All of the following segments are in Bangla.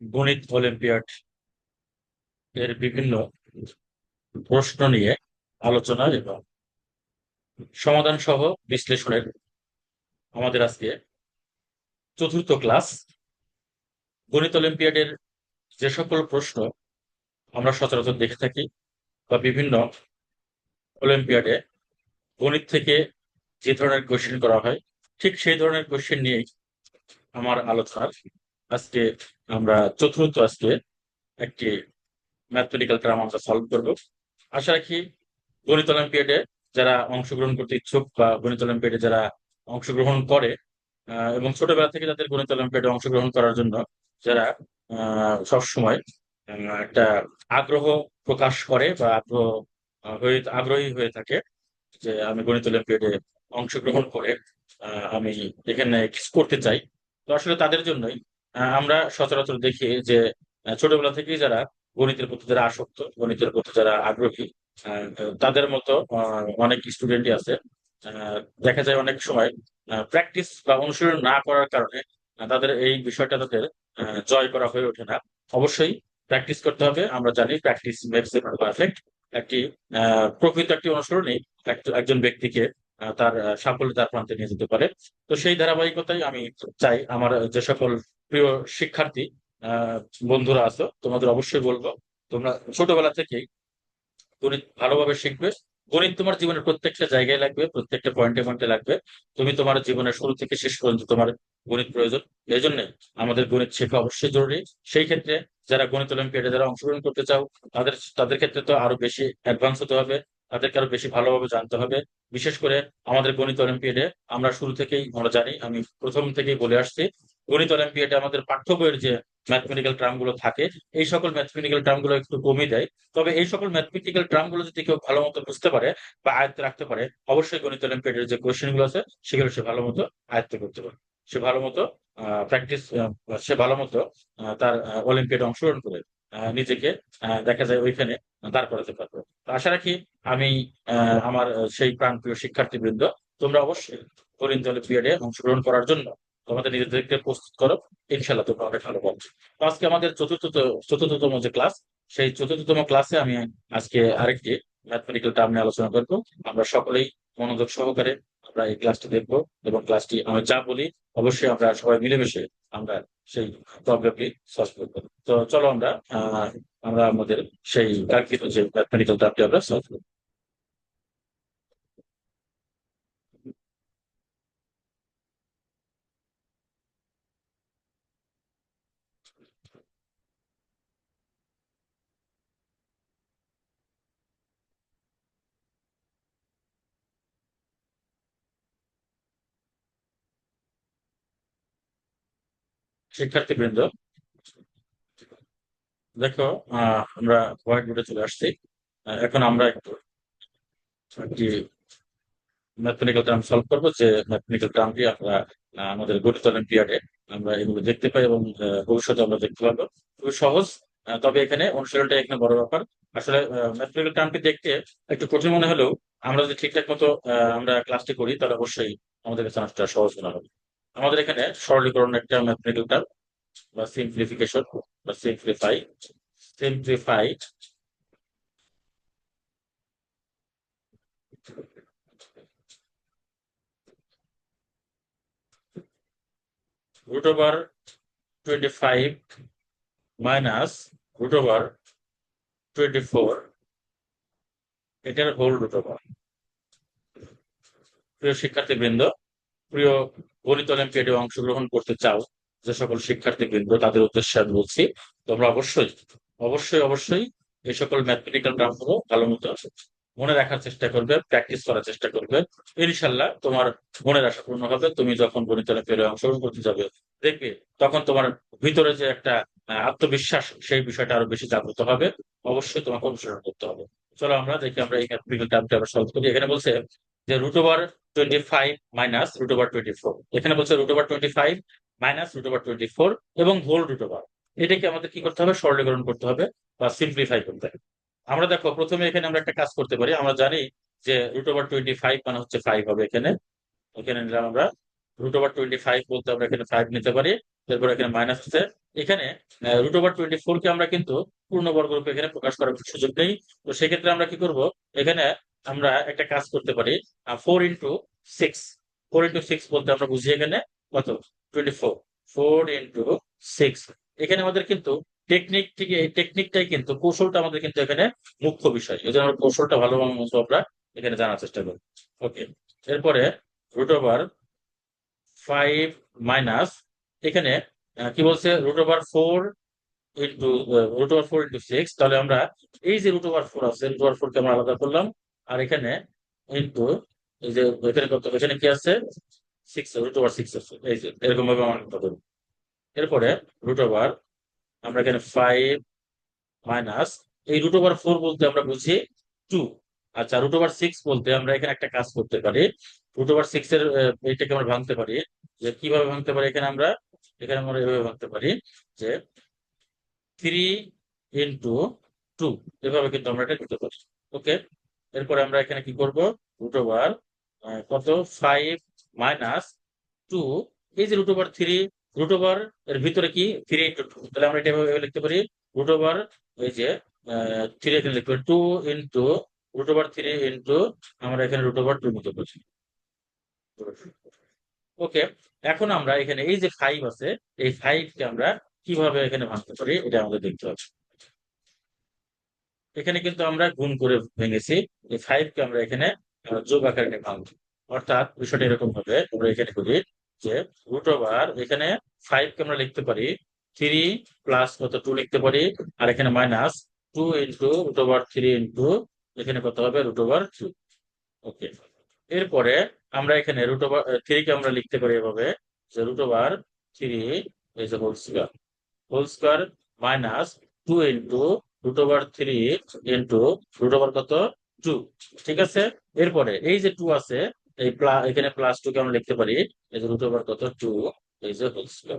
গণিত অলিম্পিয়াড এর বিভিন্ন প্রশ্ন নিয়ে আলোচনা এবং সমাধান সহ বিশ্লেষণের আমাদের আজকে চতুর্থ ক্লাস। গণিত অলিম্পিয়াডের যে সকল প্রশ্ন আমরা সচরাচর দেখে থাকি বা বিভিন্ন অলিম্পিয়াডে গণিত থেকে যে ধরনের কোয়েশ্চেন করা হয়, ঠিক সেই ধরনের কোয়েশ্চেন নিয়েই আমার আলোচনার আজকে আমরা চতুর্থ আজকে একটি ম্যাথমেটিক্যাল টার্ম আমরা সলভ করব। আশা রাখি গণিত অলিম্পিয়াডে যারা অংশগ্রহণ করতে ইচ্ছুক বা গণিত অলিম্পিয়াডে যারা অংশগ্রহণ করে এবং ছোটবেলা থেকে তাদের গণিত অলিম্পিয়াডে অংশগ্রহণ করার জন্য যারা সবসময় একটা আগ্রহ প্রকাশ করে বা আগ্রহ হয়ে, আগ্রহী হয়ে থাকে যে আমি গণিত অলিম্পিয়াডে অংশগ্রহণ করে আমি এখানে করতে চাই। তো আসলে তাদের জন্যই আমরা সচরাচর দেখি যে ছোটবেলা থেকেই যারা গণিতের প্রতি যারা আসক্ত, গণিতের প্রতি যারা আগ্রহী তাদের মতো অনেক স্টুডেন্টই আছে। দেখা যায় অনেক সময় প্র্যাকটিস বা অনুশীলন না করার কারণে তাদের এই বিষয়টা তাদের জয় করা হয়ে ওঠে না। অবশ্যই প্র্যাকটিস করতে হবে। আমরা জানি প্র্যাকটিস মেক্স এ পারফেক্ট একটি প্রকৃত একটি অনুসরণই এক- একজন ব্যক্তিকে তার সাফল্য তার প্রান্তে নিয়ে যেতে পারে। তো সেই ধারাবাহিকতাই আমি চাই আমার যে সকল প্রিয় শিক্ষার্থী বন্ধুরা আছো, তোমাদের অবশ্যই বলব, তোমরা ছোটবেলা থেকেই গণিত ভালোভাবে শিখবে। গণিত তোমার জীবনের প্রত্যেকটা জায়গায় লাগবে, প্রত্যেকটা পয়েন্টে পয়েন্টে লাগবে। তুমি তোমার জীবনের শুরু থেকে শেষ পর্যন্ত তোমার গণিত প্রয়োজন। এই জন্য আমাদের গণিত শেখা অবশ্যই জরুরি। সেই ক্ষেত্রে যারা গণিত অলিম্পিয়াডে যারা অংশগ্রহণ করতে চাও, তাদের তাদের ক্ষেত্রে তো আরও বেশি অ্যাডভান্স হতে হবে, তাদেরকে আরও বেশি ভালোভাবে জানতে হবে। বিশেষ করে আমাদের গণিত অলিম্পিয়াডে আমরা শুরু থেকেই, আমরা জানি, আমি প্রথম থেকেই বলে আসছি গণিত অলিম্পিয়াডে আমাদের পাঠ্য বইয়ের যে ম্যাথমেটিক্যাল টার্মগুলো থাকে, এই সকল ম্যাথমেটিক্যাল টার্মগুলো একটু কমে দেয়। তবে এই সকল ম্যাথমেটিক্যাল টার্মগুলো যদি কেউ ভালো মতো বুঝতে পারে বা আয়ত্তে রাখতে পারে, অবশ্যই গণিত অলিম্পিয়াডের যে কোয়েশ্চেনগুলো আছে, সেগুলো সে ভালো মতো আয়ত্ত করতে পারে সে ভালো মতো প্র্যাকটিস সে ভালো মতো তার অলিম্পিয়াডে অংশগ্রহণ করে নিজেকে দেখা যায় ওইখানে দাঁড় করাতে পারবে। আশা রাখি আমি আমার সেই প্রাণপ্রিয় শিক্ষার্থীবৃন্দ, তোমরা অবশ্যই গণিত অলিম্পিয়াডে অংশগ্রহণ করার জন্য তোমাদের নিজেদেরকে প্রস্তুত করো। ইনশাল্লাহ তোমরা অনেক ভালো পাচ্ছ তো আজকে আমাদের চতুর্থ চতুর্থতম যে ক্লাস, সেই চতুর্থতম ক্লাসে আমি আজকে আরেকটি ম্যাথমেটিক্যাল টার্ম নিয়ে আলোচনা করব। আমরা সকলেই মনোযোগ সহকারে আমরা এই ক্লাসটি দেখব এবং ক্লাসটি আমরা যা বলি, অবশ্যই আমরা সবাই মিলেমিশে আমরা সেই প্রবলেমটি সলভ করব। তো চলো আমরা আমরা আমাদের সেই কাঙ্ক্ষিত যে ম্যাথমেটিক্যাল টার্মটি আমরা সলভ করব। শিক্ষার্থীবৃন্দ, দেখো আমরা হোয়াইট বোর্ডে চলে আসছি। এখন আমরা একটু একটি ম্যাথমেটিক্যাল টার্ম সলভ করব, যে ম্যাথমেটিক্যাল টার্মটি আমরা আমাদের গণিত অলিম্পিয়াডে আমরা এগুলো দেখতে পাই এবং ভবিষ্যতে আমরা দেখতে পাবো খুবই সহজ। তবে এখানে অনুশীলনটা এখানে বড় ব্যাপার। আসলে ম্যাথমেটিক্যাল টার্মটি দেখতে একটু কঠিন মনে হলেও আমরা যদি ঠিকঠাক মতো আমরা ক্লাসটি করি, তাহলে অবশ্যই আমাদের কাছে অনেকটা সহজ মনে হবে। আমাদের এখানে সরলীকরণ একটা ম্যাথমেটিক্যাল টার্ম, বা সিম্পলিফিকেশন বা simplify simplified root over 25 minus root over 24 এটার হোল রুট ওভার প্রিয় শিক্ষার্থীবৃন্দ, প্রিয় গণিত অলিম্পিয়াডে অংশগ্রহণ করতে চাও যে সকল শিক্ষার্থীবৃন্দ, তাদের উদ্দেশ্যে আমি বলছি, তোমরা অবশ্যই অবশ্যই অবশ্যই এই সকল ম্যাথমেটিক্যাল টার্মগুলো ভালো মতো মনে রাখার চেষ্টা করবে প্র্যাকটিস করার চেষ্টা করবে। ইনশাল্লাহ তোমার মনের আশা পূর্ণ হবে। তুমি যখন গণিত অলিম্পিয়াডে অংশগ্রহণ করতে যাবে, দেখবে তখন তোমার ভিতরে যে একটা আত্মবিশ্বাস, সেই বিষয়টা আরও বেশি জাগ্রত হবে। অবশ্যই তোমাকে অনুসরণ করতে হবে। চলো আমরা দেখি আমরা এই টার্মটা সলভ করি। এখানে বলছে যে root over twenty five minus root over twenty four এখানে বলছে root over twenty five minus root over twenty four এবং হোল রুট ওভার এটাকে আমাদের কি করতে হবে? সরলীকরণ করতে হবে বা সিম্পলিফাই করতে হবে। আমরা দেখো, প্রথমে এখানে আমরা একটা কাজ করতে পারি। আমরা জানি যে রুট ওভার টোয়েন্টি ফাইভ মানে হচ্ছে ফাইভ হবে এখানে। এখানে নিলাম আমরা রুট ওভার টোয়েন্টি ফাইভ বলতে আমরা এখানে ফাইভ নিতে পারি। তারপর এখানে মাইনাস আছে এখানে রুট ওভার টোয়েন্টি ফোর কে আমরা কিন্তু পূর্ণবর্গ রূপে এখানে প্রকাশ করার সুযোগ নেই। তো সেক্ষেত্রে আমরা কি করব? এখানে আমরা একটা কাজ করতে পারি। Four into six four into six বলতে আমরা বুঝি এখানে। কত? Twenty four four into six এখানে আমাদের কিন্তু টেকনিক থেকে, এই টেকনিকটাই কিন্তু কৌশলটা আমাদের কিন্তু এখানে মুখ্য বিষয়। এই জন্য আমরা কৌশলটা ভালোভাবে মতো আমরা এখানে জানার চেষ্টা করি। ওকে এরপরে রুট ওভার ফাইভ মাইনাস এখানে কি বলছে? Root over four into root over four into six তাহলে আমরা এই যে রুট ওভার ফোর আছে রুট ওভার ফোর কে আমরা আলাদা করলাম, আর এখানে ইন্টু এই যে এখানে কত, এখানে কি আছে? সিক্স রুট ওভার সিক্স আছে। এই যে এরকম ভাবে আমরা লিখতে পারি এরপরে রুট ওভার আমরা এখানে ফাইভ মাইনাস এই রুট ওভার ফোর বলতে আমরা বুঝি টু আচ্ছা রুট ওভার সিক্স বলতে আমরা এখানে একটা কাজ করতে পারি। রুট ওভার সিক্স এর আহ, এইটাকে আমরা ভাঙতে পারি। যে কীভাবে ভাঙতে পারি এখানে আমরা? এখানে আমরা এভাবে ভাঙতে পারি যে থ্রি ইন্টু টু এভাবে কিন্তু আমরা এটা দিতে পারি। ওকে এরপরে আমরা এখানে কি করব? রুট ওভার কত? ফাইভ মাইনাস টু এই যে root over three root over এর ভিতরে কি? থ্রি ইন্টু টু তাহলে আমরা এটা এভাবে লিখতে পারি রুট ওভার এই যে থ্রি এখানে লিখতে পারি two into root over three into আমরা এখানে রুট ওভার টু নিতে পারছি ওকে এখন আমরা এখানে এই যে ফাইভ আছে, এই ফাইভ কে আমরা কীভাবে এখানে ভাঙতে পারি, এটা আমাদের দেখতে হবে। এখানে কিন্তু আমরা গুণ করে ভেঙেছি, এই ফাইভ কে আমরা এখানে যোগ আকারে ভাঙছি। অর্থাৎ বিষয়টা এরকম ভাবে আমরা এখানে করি যে রুট ওভার এখানে ফাইভ কে আমরা লিখতে পারি থ্রি প্লাস কত টু লিখতে পারি, আর এখানে minus two into root over three into এখানে কত হবে? রুট ওভার টু ওকে এরপরে আমরা এখানে রুট ওভার থ্রি কে আমরা লিখতে পারি এভাবে, যে root over three is whole square whole square minus two into root over three into root over কত? টু ঠিক আছে? এরপরে এই যে টু আছে এই প্লাস এখানে প্লাস টু কে আমরা লিখতে পারি। এই রুট ওভার কত? টু এই যে হোল স্কোয়ার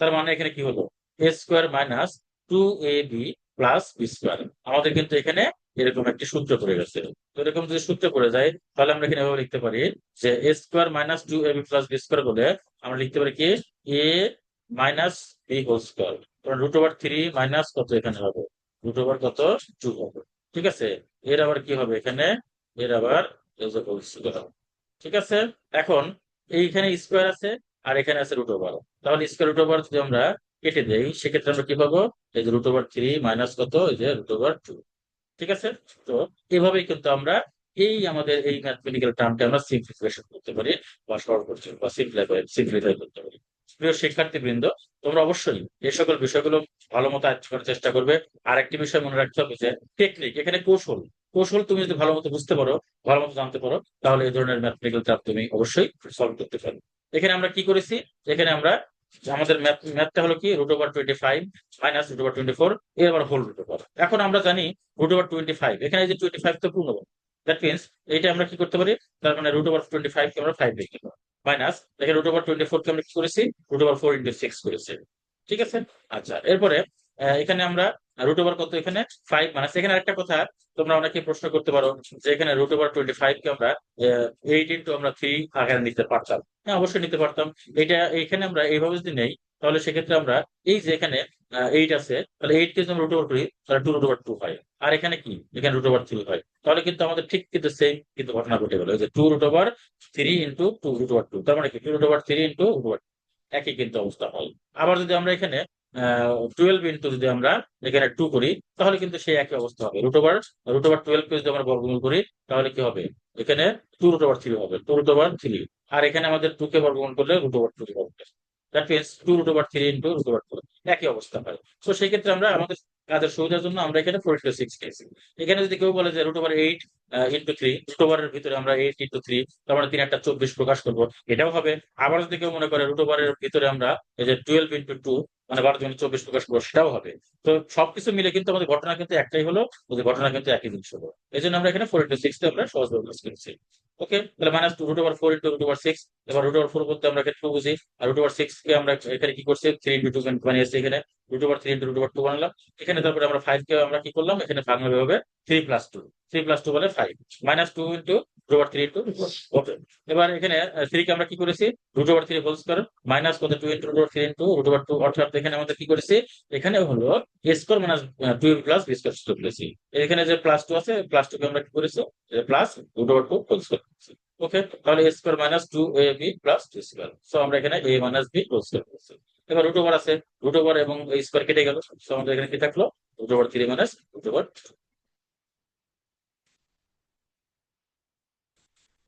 তার মানে এখানে কি হলো? A square minus two A B plus B square আমাদের কিন্তু এখানে এরকম একটি সূত্র পড়ে গেছে। এরকম যদি সূত্র পড়ে যায়, তাহলে আমরা এখানে এভাবে লিখতে পারি যে A square minus two A B plus B square বলে আমরা লিখতে পারি কি? A minus B whole square কারণ রুট ওভার থ্রি মাইনাস কত এখানে হবে? রুট ওভার কত? টু হবে। ঠিক আছে? এর আবার কি হবে এখানে? এর আবার ঠিক আছে? এখন এইখানে স্কোয়ার আছে আর এখানে আছে রুট ওভার তাহলে স্কোয়ার রুট ওভার যদি আমরা কেটে দেই, সেক্ষেত্রে আমরা কি পাবো? এই যে রুট ওভার থ্রি মাইনাস কত? এই যে রুট ওভার টু ঠিক আছে? তো এভাবেই কিন্তু আমরা এই আমাদের এই ম্যাথমেটিক্যাল টার্মটা আমরা সিম্পলিফিকেশন করতে পারি বা সরল করতে পারি বা সিম্পলিফাই সিম্পলিফাই করতে পারি। প্রিয় শিক্ষার্থী বৃন্দ তোমরা অবশ্যই এই সকল বিষয়গুলো ভালো মতো আয়ত্ত করার চেষ্টা করবে। আর একটি বিষয় মনে রাখতে হবে যে টেকনিক এখানে কৌশল। কৌশল তুমি যদি ভালো মতো বুঝতে পারো ভালো মতো জানতে পারো, তাহলে এই ধরনের ম্যাথমেটিক্যাল চাপ তুমি অবশ্যই সলভ করতে পারো। এখানে আমরা কি করেছি? এখানে আমরা আমাদের ম্যাথটা হলো কি? Root over twenty five minus root over twenty four এর আবার হোল রুট ওভার এখন আমরা জানি রুট ওভার টোয়েন্টি ফাইভ এখানে যে টোয়েন্টি ফাইভ তো পূর্ণ দ্যাট মিনস এইটা আমরা কি করতে পারি? তার মানে রুট ওভার টোয়েন্টি ফাইভ কে আমরা ফাইভ লিখতে পারি। মাইনাস দেখেন রুট ওভার টোয়েন্টি ফোর কে আমরা কি করেছি? Root over four into six করেছি। ঠিক আছে? আচ্ছা এরপরে এখানে আমরা রুট ওভার কত এখানে? ফাইভ মাইনাস এখানে একটা কথা, তোমরা অনেকে প্রশ্ন করতে পারো যে এখানে রুট ওভার টোয়েন্টি ফাইভ কে আমরা এইট ইন্টু আমরা থ্রি আকারে নিতে পারতাম। হ্যাঁ অবশ্যই নিতে পারতাম। এটা, এখানে আমরা এইভাবে যদি নেই, তাহলে সেক্ষেত্রে আমরা এই যে এখানে এইট আছে, তাহলে এইট কে যদি আমরা রুট ওভার করি, তাহলে টু রুট ওভার টু হয়। আর এখানে কি? এখানে রুট ওভার থ্রি হয়। তাহলে কিন্তু আমাদের ঠিক কিন্তু সেম কিন্তু ঘটনা ঘটে গেল। যে two root over three into two root over two তার মানে কি? Two root over three into root over একই কিন্তু অবস্থা হয়। আবার যদি আমরা এখানে টুয়েলভ ইন্টু যদি আমরা এখানে টু করি, তাহলে কিন্তু সেই একই অবস্থা হবে। Root over root over twelve যদি আমরা বর্গমূল করি, তাহলে কি হবে? এখানে টু রুট ওভার থ্রি হবে টু রুট ওভার থ্রি আর এখানে আমাদের টু কে বর্গমূল করলে রুট ওভার টু হবে। That means two root over three into root over two একই অবস্থা হয়। তো সেই ক্ষেত্রে আমরা আমাদের কাজের সুবিধার জন্য আমরা এখানে ফোর ইন্টু সিক্স খেয়েছি এখানে যদি কেউ বলে যে root over eight into three root ওভারের ভিতরে আমরা এইট ইন্টু থ্রি তার মানে তিন একটা চব্বিশ প্রকাশ করব। এটাও হবে। আবার যদি কেউ মনে করে রুট ওভারের ভিতরে আমরা এই যে টুয়েলভ ইন্টু টু মানে বারো দিন চব্বিশ প্রকাশ করব, সেটাও হবে। তো সবকিছু মিলে কিন্তু আমাদের ঘটনা কিন্তু একটাই হলো ওদের ঘটনা কিন্তু একই জিনিস হলো এই জন্য আমরা এখানে ফোর ইন্টু সিক্স আমরা সহজভাবে কাজ করেছি ওকে তাহলে minus two root over four into root over six এবার রুট ওভার ফোর বলতে আমরা এখানে টু বুঝি? আর রুট ওভার সিক্স কে আমরা এখানে কি করছি? থ্রি ইন্টু টু বানিয়েছি এখানে। Root over three into root over two বানালাম। এখানে তারপরে আমরা ফাইভ কে আমরা কি করলাম? এখানে ভাঙলে হবে three plus two three plus two বলে five minus two into root over three into okay এবার এখানে আমরা কি করেছি? Root over three whole square minus কত? Two into root over three into root over two অর্থাৎ এখানে আমাদের কি করেছি? এখানে হলো A square minus two plus B square এখানে যে প্লাস টু আছে প্লাস টু কে আমরা কি করেছি? Plus root over two whole square করেছি। ওকে, তাহলে A square minus two A B plus two square so আমরা এখানে A minus B whole square করেছি। এবার রুট ওভার আছে। রুট ওভার এবং স্কোয়ার কেটে গেল। সো আমাদের এখানে কি থাকল? Root over three minus root over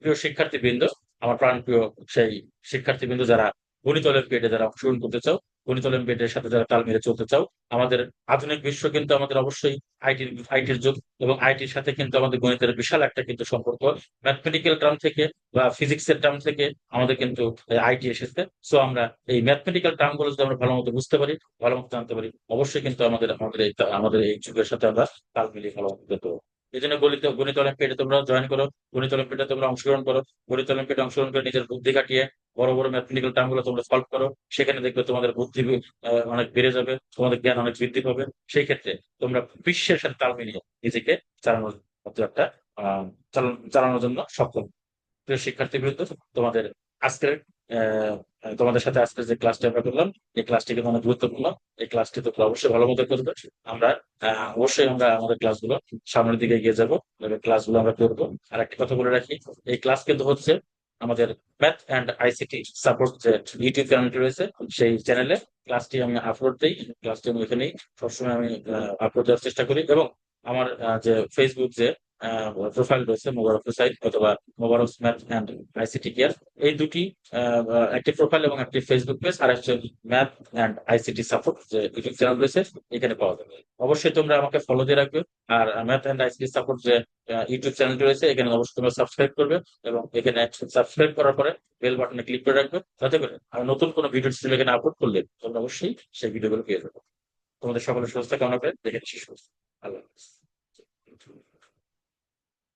প্রিয় শিক্ষার্থীবৃন্দ, আমার প্রাণপ্রিয় সেই শিক্ষার্থীবৃন্দ যারা গণিত অলিম্পিয়াডে যারা অংশগ্রহণ করতে চাও গণিত অলিম্পিয়াডের সাথে যারা তাল মেরে চলতে চাও, আমাদের আধুনিক বিশ্ব কিন্তু আমাদের অবশ্যই আইটির আইটির যুগ এবং আইটির সাথে কিন্তু আমাদের গণিতের বিশাল একটা কিন্তু সম্পর্ক। ম্যাথমেটিক্যাল টার্ম থেকে বা ফিজিক্সের টার্ম থেকে আমাদের কিন্তু আইটি এসেছে। সো আমরা এই ম্যাথমেটিক্যাল টার্মগুলো যদি আমরা ভালো মতো বুঝতে পারি ভালো মতো জানতে পারি, অবশ্যই কিন্তু আমাদের আমাদের এই আমাদের এই যুগের সাথে আমরা তাল মিলিয়ে ভালো মতো এই জন্য গণিত গণিত অলিম্পিয়াডে তোমরা জয়েন করো গণিত অলিম্পিয়াডে তোমরা অংশগ্রহণ করো গণিত অলিম্পিয়াডে অংশগ্রহণ করে নিজের বুদ্ধি কাটিয়ে বড় বড় ম্যাথমেটিক্যাল টার্মগুলো তোমরা সলভ করো, সেখানে দেখবে তোমাদের বুদ্ধি অনেক বেড়ে যাবে, তোমাদের জ্ঞান অনেক বৃদ্ধি পাবে। সেই ক্ষেত্রে তোমরা বিশ্বের সাথে তাল মিলিয়ে নিজেকে চালানোর একটা চালানোর জন্য সক্ষম। প্রিয় শিক্ষার্থী বিরুদ্ধ তোমাদের আজকের তোমাদের সাথে আজকের যে ক্লাসটি আমরা করলাম, এই ক্লাসটি কিন্তু অনেক গুরুত্বপূর্ণ এই ক্লাসটি তো অবশ্যই ভালো মতো করবে। আমরা অবশ্যই আমরা আমাদের ক্লাসগুলো সামনের দিকে এগিয়ে যাব। ক্লাসগুলো আমরা করব। আর একটা কথা বলে রাখি, এই ক্লাস কিন্তু হচ্ছে আমাদের ম্যাথ অ্যান্ড আইসিটি সাপোর্ট যে ইউটিউব চ্যানেলটি রয়েছে, সেই চ্যানেলে ক্লাসটি আমি আপলোড দিই। ক্লাসটি আমি এখানেই সবসময় আমি আপলোড দেওয়ার চেষ্টা করি। এবং আমার যে ফেসবুক যে প্রোফাইল রয়েছে মোবারক সাইট অথবা Mobarak math and ICT care এই দুটি একটি প্রোফাইল এবং একটি ফেসবুক পেজ আর হচ্ছে ম্যাথ অ্যান্ড আইসিটি সাপোর্ট যে ইউটিউব চ্যানেল রয়েছে, এখানে পাওয়া যাবে। অবশ্যই তোমরা আমাকে ফলো দিয়ে রাখবে, আর ম্যাথ অ্যান্ড আইসিটি সাপোর্ট যে ইউটিউব চ্যানেলটি রয়েছে, এখানে অবশ্যই তোমরা সাবস্ক্রাইব করবে, এবং এখানে সাবস্ক্রাইব করার পরে বেল বাটনে ক্লিক করে রাখবে, যাতে করে আমি নতুন কোনো ভিডিও এখানে আপলোড করলে তোমরা অবশ্যই সেই ভিডিওগুলো পেয়ে যাবে। তোমাদের সকলের সুস্থতা কামনা করে, দেখে সুস্থ। allows.